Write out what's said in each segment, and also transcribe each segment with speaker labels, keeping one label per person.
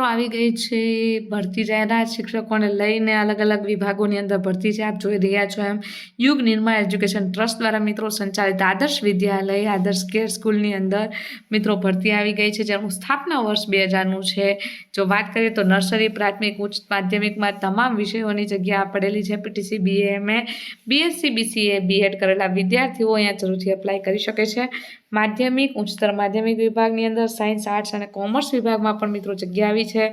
Speaker 1: મિત્રો આવી ગઈ છે, ભરતી જાહેરાત શિક્ષકોને લઈને અલગ અલગ વિભાગોની અંદર ભરતી છે, આપ જોઈ રહ્યા છો એમ. યુગ નિર્માણ એજ્યુકેશન ટ્રસ્ટ દ્વારા મિત્રો સંચાલિત આદર્શ વિદ્યાલય, આદર્શ કેર સ્કૂલની અંદર મિત્રો ભરતી આવી ગઈ છે, જેનું સ્થાપના વર્ષ બે હજારનું છે. જો વાત કરીએ તો નર્સરી, પ્રાથમિક, ઉચ્ચ માધ્યમિકમાં તમામ વિષયોની જગ્યા પડેલી છે. PTC BA MA BSc BCA BEd કરેલા વિદ્યાર્થીઓ અહીંયા જરૂરથી એપ્લાય કરી શકે છે. માધ્યમિક, ઉચ્ચતર માધ્યમિક વિભાગની અંદર સાયન્સ આર્ટ્સ અને કોમર્સ વિભાગમાં પણ મિત્રો જગ્યા આવી છે.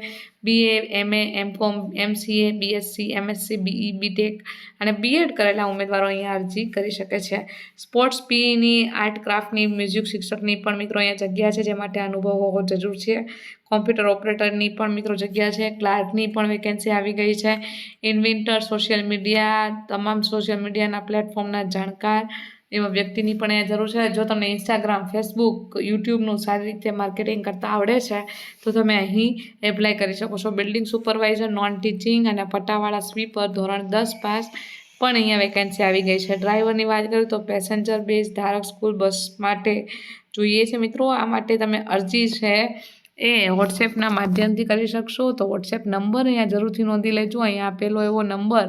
Speaker 1: BA MA MCom MCA BSc MSc BE BTech અને બીએડ કરેલા ઉમેદવારો અહીંયા અરજી કરી શકે છે. સ્પોર્ટ્સ પીની આર્ટ ક્રાફ્ટની મ્યુઝિક શિક્ષકની પણ મિત્રો અહીંયા જગ્યા છે, જે માટે અનુભવ હોવો જરૂર છે. કોમ્પ્યુટર ઓપરેટરની પણ મિત્રો જગ્યા છે. ક્લાર્કની પણ વેકેન્સી આવી ગઈ છે. ઇન્વિન્ટર સોશિયલ મીડિયા તમામ સોશિયલ મીડિયાના પ્લેટફોર્મના જાણકાર એવા વ્યક્તિની પણ અહીંયા જરૂર છે. જો તમને ઇન્સ્ટાગ્રામ ફેસબુક યુટ્યુબનું સારી રીતે માર્કેટિંગ કરતા આવડે છે, તો તમે અહીં એપ્લાય કરી શકો છો. બિલ્ડિંગ સુપરવાઇઝર નોન ટીચિંગ અને પટ્ટાવાળા સ્વીપર ધોરણ દસ પાસ પણ અહીંયા વેકેન્સી આવી ગઈ છે. ડ્રાઈવરની વાત કરું તો પેસેન્જર બેઝ ધારક સ્કૂલ બસ માટે જોઈએ છે મિત્રો. આ માટે તમે અરજી છે એ વોટ્સએપના માધ્યમથી કરી શકશો. તો વોટ્સએપ નંબર અહીંયા જરૂરથી નોંધી લેજો. અહીંયા આપેલો એવો નંબર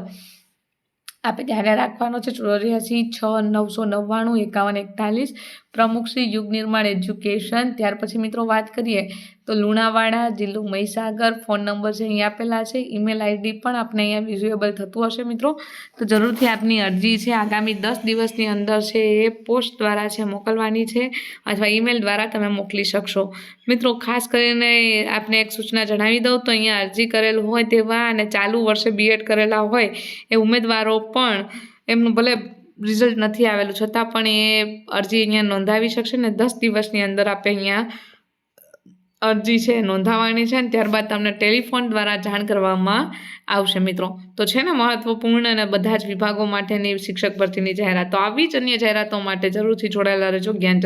Speaker 1: આપણે ધ્યાને રાખવાનો છે. ચોર્યાસી, છ, નવસો નવ્વાણું, એકાવન, એકતાલીસ. પ્રમુખ શ્રી યુગ નિર્માણ એજ્યુકેશન. ત્યાર પછી મિત્રો વાત કરીએ તો લુણાવાડા, જિલ્લો મહીસાગર ફોન નંબર છે અહીંયા આપેલા છે, ઈમેલ આઈડી પણ આપણે અહીંયા વિઝ્યુએબલ થતું હશે મિત્રો. તો જરૂરથી આપની અરજી છે, આગામી દસ દિવસની અંદર છે એ પોસ્ટ દ્વારા છે મોકલવાની છે, અથવા ઈમેલ દ્વારા તમે મોકલી શકશો. મિત્રો, ખાસ કરીને આપને એક સૂચના જણાવી દઉં, તો અહીંયા અરજી કરેલ હોય તેવા અને ચાલુ વર્ષે બીએડ કરેલા હોય એ ઉમેદવારો પણ એમનું ભલે રિઝલ્ટ નથી આવેલું, છતાં પણ એ અરજી અહીંયા નોંધાવી શકશે ને દસ દિવસની અંદર આપણે અહીંયા અરજી છે નોંધાવવાની છે અને ત્યારબાદ તમને ટેલિફોન દ્વારા જાણ કરવામાં આવશે મિત્રો. તો છે ને મહત્વપૂર્ણ અને બધા જ વિભાગો માટેની શિક્ષક ભરતીની જાહેરાત. તો આવી જ અન્ય જાહેરાતો માટે જરૂરથી જોડાયેલા રહેજો. જ્ઞાન